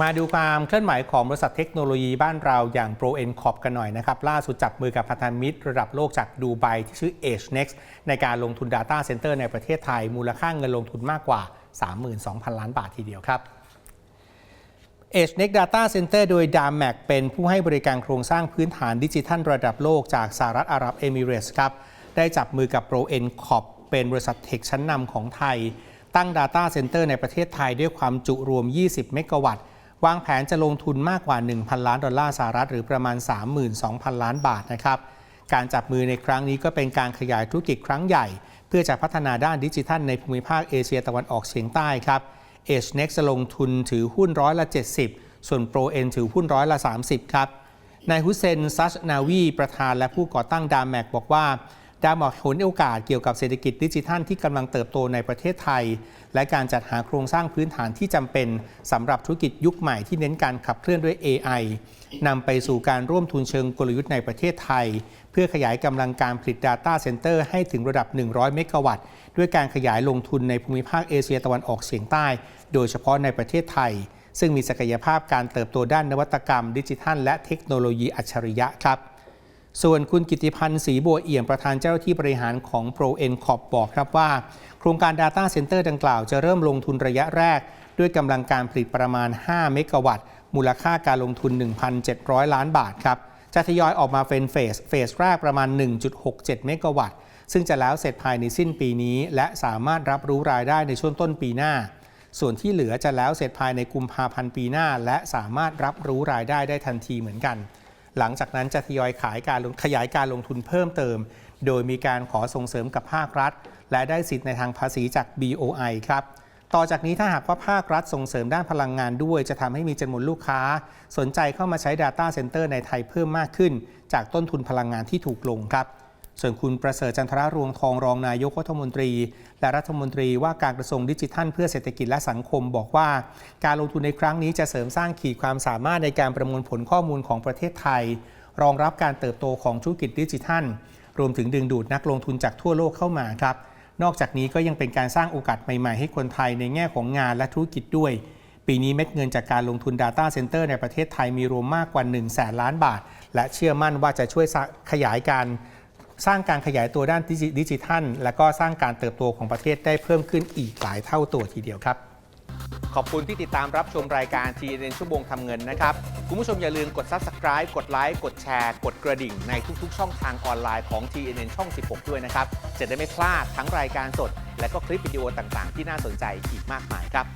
มาดูความเคลื่อนไหวของบริษัทเทคโนโลยีบ้านเราอย่าง Pro n c o p กันหน่อยนะครับ ล่าสุดจับมือกับพันธมิตรระดับโลกจากดูไบที่ชื่อ Age Next ในการลงทุน Data Center ในประเทศไทย มูลค่าเงินลงทุนมากกว่า 32,000 ล้านบาททีเดียวครับ Age Next Data Center โดย d a m a c เป็นผู้ให้บริการโครงสร้างพื้นฐานดิจิทัลระดับโลกจากสหรัฐอาหรับเอมิเรสครับได้จับมือกับ Pro n c o p เป็นบริษัทเทคชั้นนำของไทย ตั้ง Data Center ในประเทศไทยด้วยความจุรวม 20 เมกะวัตต์ วางแผนจะลงทุนมากกว่า 1,000 ล้านดอลลาร์สหรัฐหรือประมาณ 32,000 ล้านบาทนะครับ การจับมือในครั้งนี้ก็เป็นการขยายธุรกิจครั้งใหญ่ เพื่อจะพัฒนาด้านดิจิทัลในภูมิภาคเอเชียตะวันออกเฉียงใต้ครับ H Next จะลงทุนถือหุ้นร้อยละ 70 ส่วน Pro N ถือหุ้นร้อยละ 30 ครับนายฮุเซนซัชนาวีประธานและผู้ก่อตั้งดามแมกบอกว่า ดามอกเห็นโอกาสเกี่ยวกับเศรษฐกิจดิจิทัลที่กำลังเติบโตในประเทศไทย และการจัดหาโครงสร้างพื้นฐานที่จำเป็นสำหรับธุรกิจยุคใหม่ที่เน้นการขับเคลื่อนด้วย AI นำไปสู่การร่วมทุนเชิงกลยุทธ์ในประเทศไทย เพื่อขยายกำลังการผลิต Data Center ให้ถึงระดับ 100 เมกะวัตต์ด้วยการขยายลงทุนในภูมิภาคเอเชียตะวันออกเฉียงใต้ โดยเฉพาะในประเทศไทย ซึ่งมีศักยภาพการเติบโตด้านนวัตกรรม ดิจิทัล และเทคโนโลยีอัจฉริยะครับ ส่วนคุณกิติพันธ์ศรีบัวเอี่ยมประธานเจ้าหน้าที่บริหารของ Pro n c o p บอกครับว่า โครงการ Data Center ดังกล่าวจะเริ่มลงทุนระยะแรก ด้วยกำลังการผลิตประมาณ 5 เมกะวัตต์ มูลค่าการลงทุน 1,700 ล้านบาทครับ จะทยอยออกมาเป็นเฟส เฟสแรกประมาณ 1.67 เมกะวัตต์ ซึ่งจะแล้วเสร็จภายในสิ้นปีนี้ และสามารถรับรู้รายได้ในช่วงต้นปีหน้า ส่วนที่เหลือจะแล้วเสร็จภายในกุมภาพันธ์ปีหน้า และสามารถรับรู้รายได้ได้ทันทีเหมือนกัน หลังจากนั้นจะทยอยขายการขยายการลงทุนเพิ่มเติม โดยมีการขอส่งเสริมกับภาครัฐ และได้สิทธิ์ในทางภาษีจาก BOI ครับต่อจากนี้ถ้าหากว่าภาครัฐส่งเสริมด้านพลังงานด้วย จะทำให้มีจำนวนลูกค้า สนใจเข้ามาใช้ Data Center ในไทยเพิ่มมากขึ้น จากต้นทุนพลังงานที่ถูกลงครับ ส่วนคุณประเสริฐจันทรารวงทองรองนายกรัฐมนตรี และรัฐมนตรีว่าการกระทรวงดิจิทัล เพื่อเศรษฐกิจและสังคมบอกว่า การลงทุนในครั้งนี้จะเสริมสร้างขีดความสามารถในการประมวลผลข้อมูลของประเทศไทย รองรับการเติบโตของธุรกิจดิจิทัล รวมถึงดึงดูดนักลงทุนจากทั่วโลกเข้ามาครับ นอกจากนี้ก็ยังเป็นการสร้างโอกาสใหม่ๆ ให้คนไทยในแง่ของงานและธุรกิจด้วย ปีนี้เม็ดเงินจากการลงทุน Data Center ในประเทศไทยมีรวมมากกว่า1 0 0 0แสนล้านบาท และเชื่อมั่นว่าจะช่วยขยายการ สร้างการขยายตัวด้านดิจิทัล และก็สร้างการเติบโตของประเทศได้เพิ่มขึ้นอีกหลายเท่าตัวทีเดียวครับ ขอบคุณที่ติดตามรับชมรายการ TNN ชั่วโมงทำเงินนะครับ คุณผู้ชมอย่าลืมกด Subscribe กดไลค์กดแชร์ กดกระดิ่งในทุกๆ ช่องทางออนไลน์ของ TNN ช่อง 16 ด้วยนะครับจะได้ไม่พลาดทั้งรายการสด และก็คลิปวิดีโอต่างๆ ที่น่าสนใจอีกมากมายครับ